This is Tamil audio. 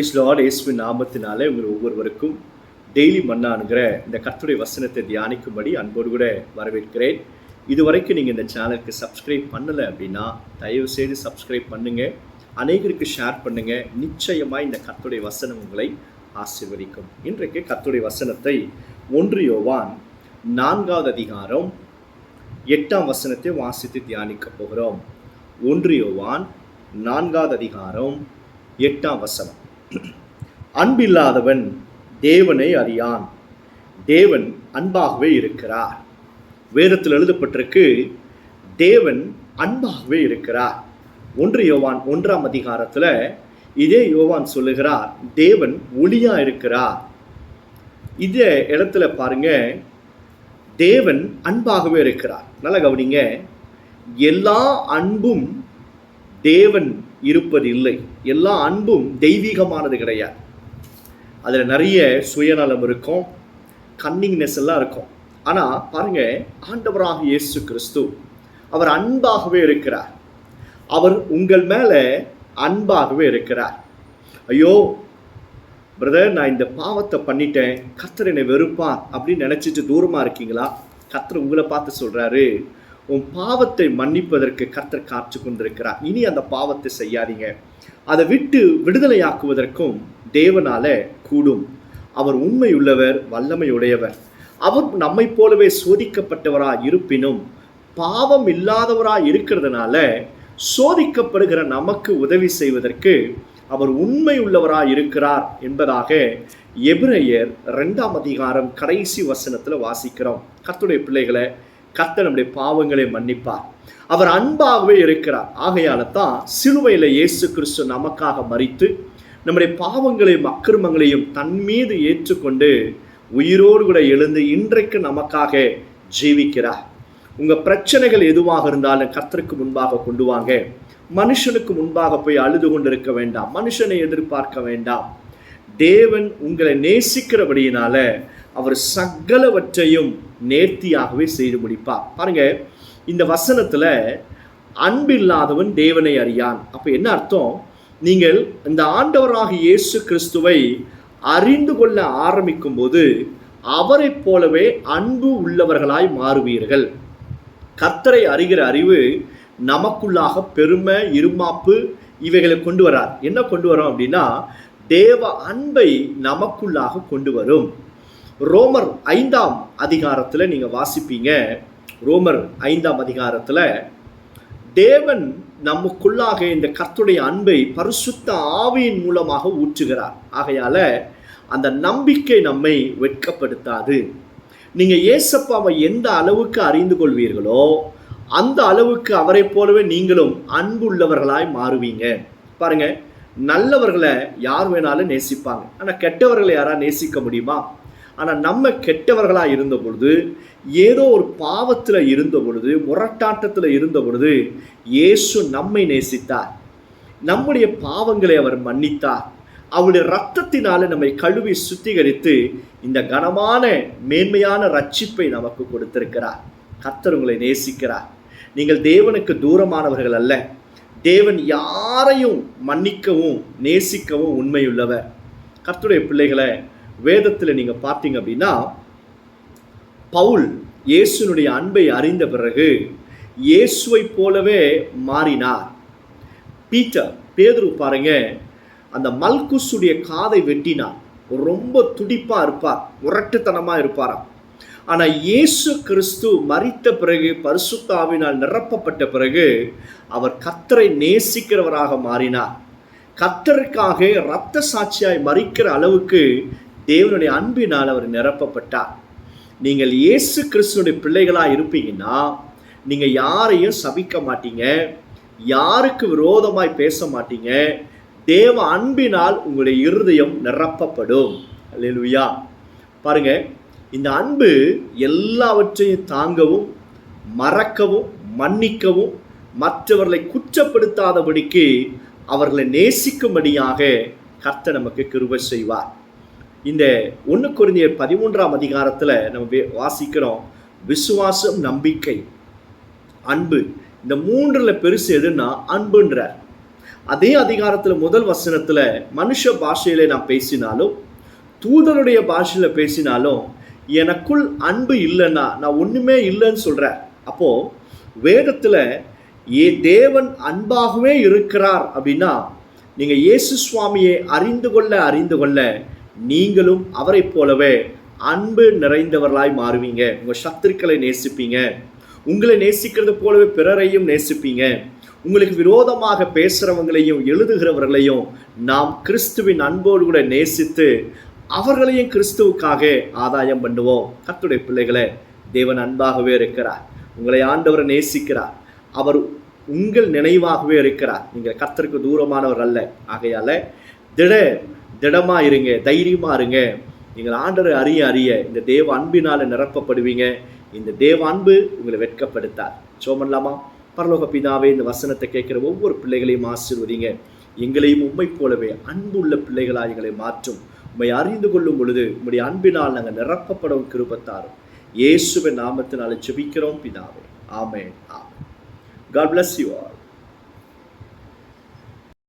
பிரைஸ் லார்ட் இயேசுவின் நாமத்தினாலே உங்கள் ஒவ்வொருவருக்கும் டெய்லி மண்ணானுங்கிற இந்த கத்துடைய வசனத்தை தியானிக்கும்படி அன்போடு கூட வரவேற்கிறேன். இதுவரைக்கும் நீங்கள் இந்த சேனலுக்கு சப்ஸ்கிரைப் பண்ணலை அப்படின்னா தயவு செய்து சப்ஸ்கிரைப் பண்ணுங்கள் அநேகருக்கு ஷேர் பண்ணுங்கள் நிச்சயமாக இந்த கத்துடைய வசனம் உங்களை ஆசீர்வதிக்கும். இன்றைக்கு கத்துடைய வசனத்தை ஒன்று யோவான் நான்காவது அதிகாரம் எட்டாம் வசனத்தை வாசித்து தியானிக்க போகிறோம். ஒன்று யோவான் நான்காவது அதிகாரம் எட்டாம் வசனம். அன்பில்லாதவன் தேவனை அறியான். தேவன் அன்பாகவே இருக்கிறார். வேதத்தில் எழுதப்பட்டிருக்கு தேவன் அன்பாகவே இருக்கிறார். ஒன்று யோவான் ஒன்றாம் அதிகாரத்தில் இதே யோவான் சொல்லுகிறார் தேவன் ஒளியா இருக்கிறார். இதே இடத்துல பாருங்க தேவன் அன்பாகவே இருக்கிறார். நல்லா கவனிங்க எல்லா அன்பும் தேவன் இருப்பது இல்லை எல்லா அன்பும் தெய்வீகமானது கிடையாது. அதில் நிறைய சுயநலம் இருக்கும் கன்னிங்னஸ் எல்லாம் இருக்கும். ஆனால் பாருங்க ஆண்டவராக இயேசு கிறிஸ்து அவர் அன்பாகவே இருக்கிறார். அவர் உங்கள் மேலே அன்பாகவே இருக்கிறார். ஐயோ பிரதர் நான் இந்த பாவத்தை பண்ணிட்டேன். கத்தர் என்னை வெறுப்பான் அப்படின்னு நினச்சிட்டு தூரமாக இருக்கீங்களா? கத்தர் உங்களை பார்த்து சொல்கிறாரு உன் பாவத்தை மன்னிப்பதற்கு கர்த்தர் காத்து கொண்டிருக்கிறார். இனி அந்த பாவத்தை செய்யாதீங்க. அதை விட்டு விடுதலையாக்குவதற்கும் தேவனால கூடும். அவர் உண்மையுள்ளவர் வல்லமையுடையவர். அவர் நம்மை போலவே சோதிக்கப்பட்டவராக இருப்பினும் பாவம் இல்லாதவராக இருக்கிறதுனால சோதிக்கப்படுகிற நமக்கு உதவி செய்வதற்கு அவர் உண்மை உள்ளவராய் இருக்கிறார் என்பதாக எபிரேயர் ரெண்டாம் அதிகாரம் கடைசி வசனத்தில் வாசிக்கிறோம். கத்துடைய பிள்ளைகளை கர்த்தர் நம்முடைய பாவங்களை மன்னிப்பார். அவர் அன்பாகவே இருக்கிறார். ஆகையால தான் சிலுவையில் இயேசு கிறிஸ்து நமக்காக மறித்து நம்முடைய பாவங்களையும் அக்கிரமங்களையும் தன் மீது ஏற்றுக்கொண்டு உயிரோடு கூட எழுந்து இன்றைக்கு நமக்காக ஜீவிக்கிறார். உங்கள் பிரச்சனைகள் எதுவாக இருந்தாலும் கர்த்தருக்கு முன்பாக கொண்டு வாங்க. மனுஷனுக்கு முன்பாக போய் அழுது கொண்டிருக்க வேண்டாம். மனுஷனை எதிர்பார்க்க வேண்டாம். தேவன் உங்களை நேசிக்கிறபடியினால அவர் சகலவற்றையும் நேர்த்தியாகவே செய்து முடிப்பார். பாருங்க இந்த வசனத்தில் அன்பில்லாதவன் தேவனை அறியான். அப்போ என்ன அர்த்தம்? நீங்கள் இந்த ஆண்டவராக இயேசு கிறிஸ்துவை அறிந்து கொள்ள ஆரம்பிக்கும் போது அவரைப் போலவே அன்பு உள்ளவர்களாய் மாறுவீர்கள். கர்த்தரை அறிகிற அறிவு நமக்குள்ளாக பெருமை இருமாப்பு இவைகளை கொண்டு வரார். என்ன கொண்டு வரோம் அப்படின்னா தேவ அன்பை நமக்குள்ளாக கொண்டு வரும். ரோமர் ஐந்தாம் அதிகாரத்தில் நீங்கள் வாசிப்பீங்க. ரோமர் ஐந்தாம் அதிகாரத்தில் தேவன் நமக்குள்ளாக இந்த கர்த்துடைய அன்பை பரிசுத்த ஆவியின் மூலமாக ஊற்றுகிறார். ஆகையால அந்த நம்பிக்கை நம்மை வெட்கப்படுத்தாது. நீங்கள் ஏசப்பாவை எந்த அளவுக்கு அறிந்து கொள்வீர்களோ அந்த அளவுக்கு அவரை போலவே நீங்களும் அன்புள்ளவர்களாய் மாறுவீங்க. பாருங்க நல்லவர்களை யார் வேணாலும் நேசிப்பாங்க. ஆனால் கெட்டவர்களை யாரா நேசிக்க முடியுமா? ஆனால் நம்ம கெட்டவர்களாக இருந்த பொழுது ஏதோ ஒரு பாவத்தில் இருந்த பொழுது முரட்டாட்டத்தில் இருந்த பொழுது இயேசு நம்மை நேசித்தார். நம்முடைய பாவங்களை அவர் மன்னித்தார். அவருடைய ரத்தத்தினால நம்மை கழுவி சுத்திகரித்து இந்த கனமான மேன்மையான ரட்சிப்பை நமக்கு கொடுத்திருக்கிறார். கர்த்தர் உங்களை நேசிக்கிறார். நீங்கள் தேவனுக்கு தூரமானவர்கள் அல்ல. தேவன் யாரையும் மன்னிக்கவும் நேசிக்கவும் உண்மையுள்ளவர். கர்த்தருடைய பிள்ளைகளை வேதத்தில் நீங்கள் பார்த்தீங்க அப்படின்னா பவுல் இயேசுனுடைய அன்பை அறிந்த பிறகு இயேசுவை போலவே மாறினார். பீட்டர் பேதுரு பாருங்க அந்த மல்குஸுடைய காதை வெட்டினார். ரொம்ப துடிப்பாக இருப்பார் உரட்டுத்தனமாக இருப்பாராம். ஆனால் இயேசு கிறிஸ்து மறித்த பிறகு பரிசுத்தாவினால் நிரப்பப்பட்ட பிறகு அவர் கத்தரை நேசிக்கிறவராக மாறினார். கத்தருக்காக இரத்த சாட்சியாய் மறிக்கிற அளவுக்கு தேவனுடைய அன்பினால் அவர் நிரப்பப்பட்டார். நீங்கள் இயேசு கிறிஸ்துடைய பிள்ளைகளாக இருப்பீங்கன்னா நீங்கள் யாரையும் சபிக்க மாட்டீங்க யாருக்கு விரோதமாய் பேச மாட்டீங்க தேவ அன்பினால் உங்களுடைய இருதயம் நிரப்பப்படும். அல்லேலூயா பாருங்க இந்த அன்பு எல்லாவற்றையும் தாங்கவும் மறக்கவும் மன்னிக்கவும் மற்றவர்களை குற்றப்படுத்தாதபடிக்கு அவர்களை நேசிக்கும்படியாக கர்த்த நமக்கு கிருபை செய்வார். இந்த ஒன்று குருந்தியர் பதிமூன்றாம் அதிகாரத்தில் நம்ம வே- வாசிக்கிறோம். விசுவாசம் நம்பிக்கை அன்பு. இந்த மூன்றில் பெருசு எதுன்னா அன்புன்றார். அதே அதிகாரத்தில் முதல் வசனத்தில் மனுஷ பாஷையில நான் பேசினாலும் தூதருடைய பாஷையில் பேசினாலும் எனக்குள் அன்பு இல்லைன்னா நான் ஒன்றுமே இல்லைன்னு சொல்கிறேன் அப்போது வேதத்தில் ஏ தேவன் அன்பாகவே இருக்கிறார் அப்படின்னா நீங்கள் இயேசு சுவாமியை அறிந்து கொள்ள அறிந்து கொள்ள நீங்களும் அவரைப் போலவே அன்பு நிறைந்தவர்களாய் மாறுவீங்க. உங்கள் சத்துருக்களை நேசிப்பீங்க. உங்களை நேசிக்கிறது போலவே பிறரையும் நேசிப்பீங்க. உங்களுக்கு விரோதமாக பேசுகிறவங்களையும் எழுதுகிறவர்களையும் நாம் கிறிஸ்துவின் அன்போடு கூட நேசித்து அவர்களையும் கிறிஸ்துவுக்காக ஆதாயம் பண்ணுவோம். கத்துடைய பிள்ளைகளை தேவன் அன்பாகவே இருக்கிறார். உங்களை ஆண்டவரை நேசிக்கிறார். அவர் உங்கள் நினைவாகவே இருக்கிறார். நீங்கள் கத்தருக்கு தூரமானவர் அல்ல. ஆகையால் திட திடமாக இருங்க தைரியமாக இருங்க. நீங்கள் ஆண்டரை அறிய அறிய இந்த தேவ அன்பினால் நிரப்பப்படுவீங்க. இந்த தேவ அன்பு உங்களை வெட்கப்படுத்தார் சோமன்லாமா பரலோக பிதாவே இந்த வசனத்தை கேட்குற ஒவ்வொரு பிள்ளைகளையும் ஆசிர்வதிங்க. எங்களையும் உண்மை போலவே அன்புள்ள பிள்ளைகளாக எங்களை மாற்றும். உண்மை அறிந்து கொள்ளும் பொழுது உங்களுடைய அன்பினால் நாங்கள் நிரப்பப்படும் கிருபத்தாரும். இயேசுவின் நாமத்தினால ஜெபிக்கிறோம் பிதாவே. ஆமே ஆமே காட் பிளஸ் யூ all.